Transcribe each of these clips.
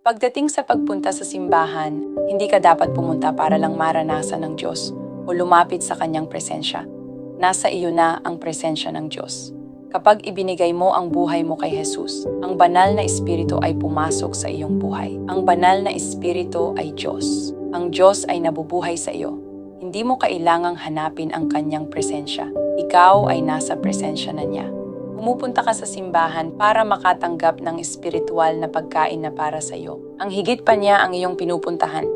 Pagdating sa pagpunta sa simbahan, hindi ka dapat pumunta para lang maranasan ng Diyos o lumapit sa kanyang presensya. Nasa iyo na ang presensya ng Diyos. Kapag ibinigay mo ang buhay mo kay Jesus, ang banal na espiritu ay pumasok sa iyong buhay. Ang banal na espiritu ay Diyos. Ang Diyos ay nabubuhay sa iyo. Hindi mo kailangang hanapin ang kanyang presensya. Ikaw ay nasa presensya na niya. Pumupunta ka sa simbahan para makatanggap ng espiritual na pagkain na para sa iyo. Ang higit pa niya ang iyong pinupuntahan.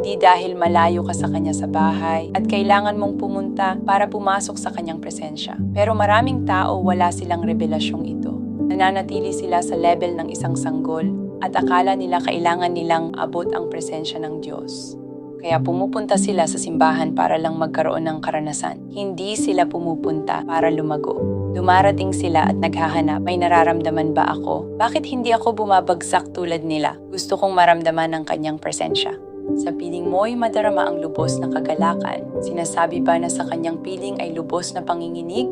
Hindi dahil malayo ka sa kanya sa bahay at kailangan mong pumunta para pumasok sa kanyang presensya. Pero maraming tao wala silang revelasyong ito. Nananatili sila sa level ng isang sanggol at akala nila kailangan nilang abot ang presensya ng Diyos. Kaya pumupunta sila sa simbahan para lang magkaroon ng karanasan. Hindi sila pumupunta para lumago. Dumarating sila at naghahanap, may nararamdaman ba ako? Bakit hindi ako bumabagsak tulad nila? Gusto kong maramdaman ang kanyang presensya. Sa piling mo'y madarama ang lubos na kagalakan. Sinasabi ba na sa kanyang piling ay lubos na panginginig,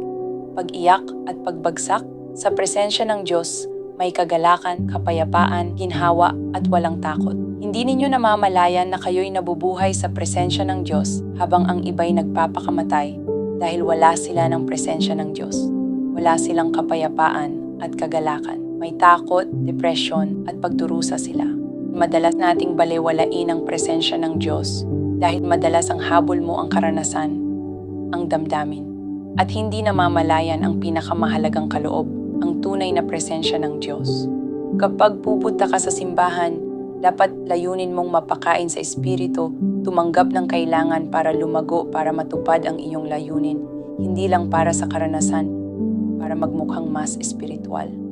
pag-iyak at pagbagsak? Sa presensya ng Diyos, may kagalakan, kapayapaan, ginhawa at walang takot. Hindi ninyo namamalayan na kayo'y nabubuhay sa presensya ng Diyos habang ang iba'y nagpapakamatay dahil wala sila ng presensya ng Diyos. Wala silang kapayapaan at kagalakan. May takot, depression at pagdurusa sila. Madalas nating balewalain ang presensya ng Diyos dahil madalas ang habol mo ang karanasan, ang damdamin. At hindi namamalayan ang pinakamahalagang kaloob, ang tunay na presensya ng Diyos. Kapag pupunta ka sa simbahan, dapat layunin mong mapakain sa espiritu, tumanggap ng kailangan para lumago para matupad ang iyong layunin, hindi lang para sa karanasan, para magmukhang mas espiritual.